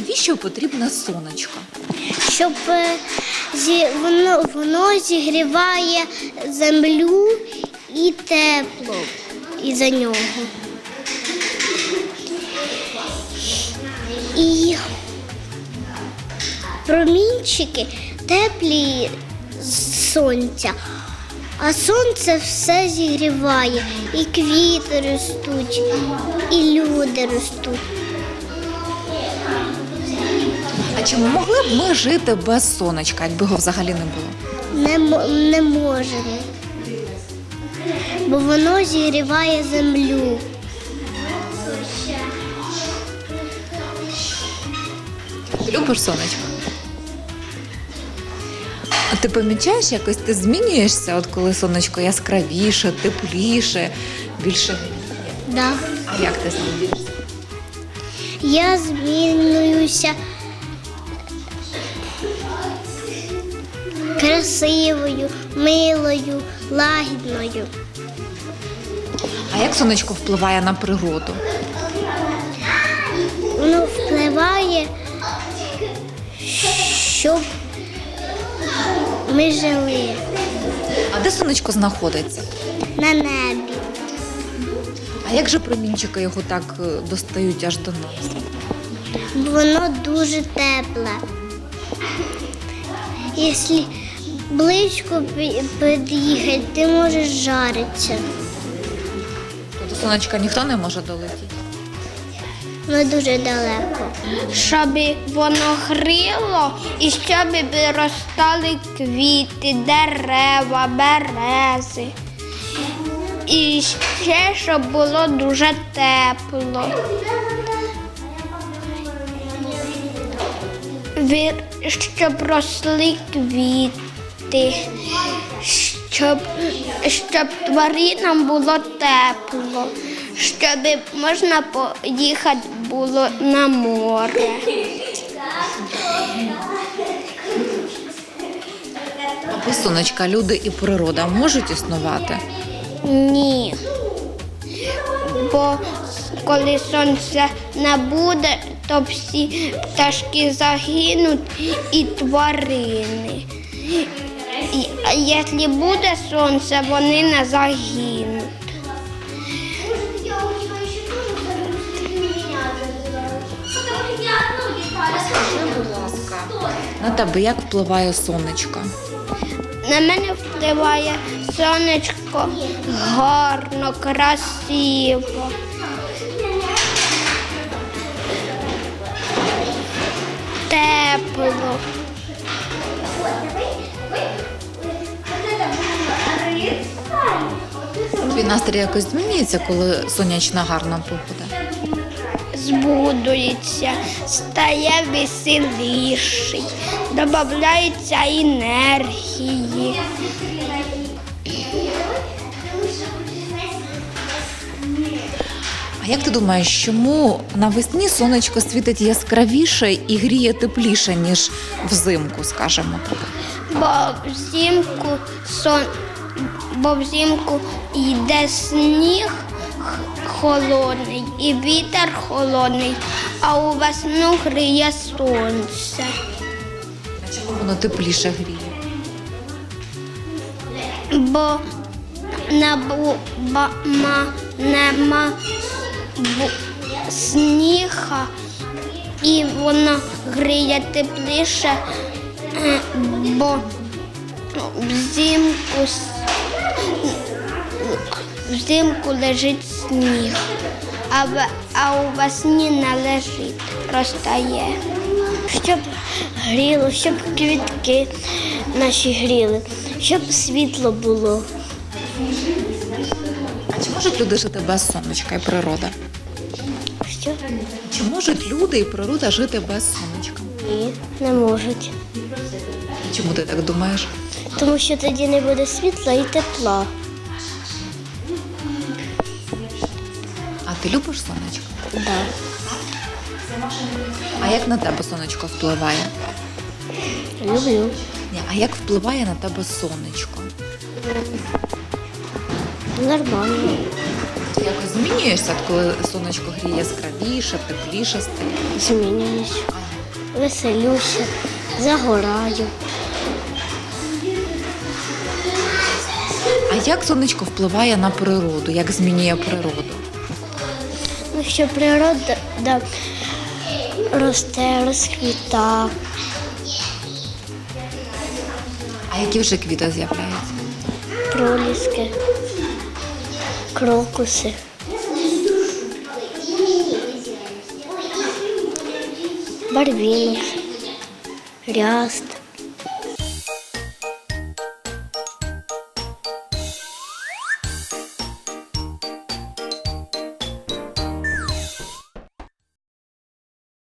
навіщо потрібне сонечко? щоб е, зі, воно, воно зігріває землю і тепло із-за нього. І промінчики теплі з сонця, а сонце все зігріває, і квіти ростуть, і люди ростуть. А чи могли б ми жити без сонечка, якби його взагалі не було? Не, мо- не можемо. Бо воно зігріває землю. Ти любиш сонечко? А ти помічаєш якось, ти змінюєшся, от коли сонечко яскравіше, тепліше, більше. Да. А як ти змінюєшся? Я змінююся красивою, милою, лагідною. А як сонечко впливає на природу? Воно впливає, щоб ми жили А де сонечко знаходиться? на небі. А як же промінчики його так е, достають аж до нас? Воно дуже тепле. Якщо близько під'їхати, ти можеш жаритися. До сонечка ніхто не може долетіти. Воно дуже далеко. щоб воно гріло і щоб виростали квіти, дерева, берези. І ще щоб було дуже тепло. Щоб росли квіти, щоб, щоб тваринам було тепло, щоб можна поїхати було на море. А люди і природа можуть існувати? Ні. Бо коли сонця не буде, то всі пташки загинуть і тварини. Якщо буде сонце, вони не загинуть. На тебе як впливає сонечко? На мене впливає сонечко гарно, красиво. Тепло. Настрій якось змінюється, коли сонячна гарна погода? збудується, стає веселіший, додається енергії. А як ти думаєш, чому навесні сонечко світить яскравіше і гріє тепліше, ніж взимку, скажімо так? Бо взимку сон, бо взимку йде сніг холодний і вітер холодний, а у весну гріє сонце. Чому воно тепліше гріє? бо не бу, ба, ма, нема бу, сніга і воно гріє тепліше, е, бо взимку, взимку лежить сніг, а, в, а у весні не лежить, розтає. Щоб гріло, щоб квітки наші гріли, щоб світло було. А чи можуть люди жити без сонечка і природа? Що? Чи можуть люди і природа жити без сонечка? Ні, не можуть. Чому ти так думаєш? Тому що тоді не буде світла і тепла. Ти любиш сонечко? Да. А як на тебе сонечко впливає? Люблю. Ні, а як впливає на тебе сонечко? Нормально. Ти якось змінюєшся, коли сонечко гріє яскравіше, тепліше стає? Змінююсь. Веселюся, загораю. А як сонечко впливає на природу? Як змінює природу? Що природа да, росте, розквіта. А які вже квіти з'являються? проліски, крокуси. Барвінок, ряст.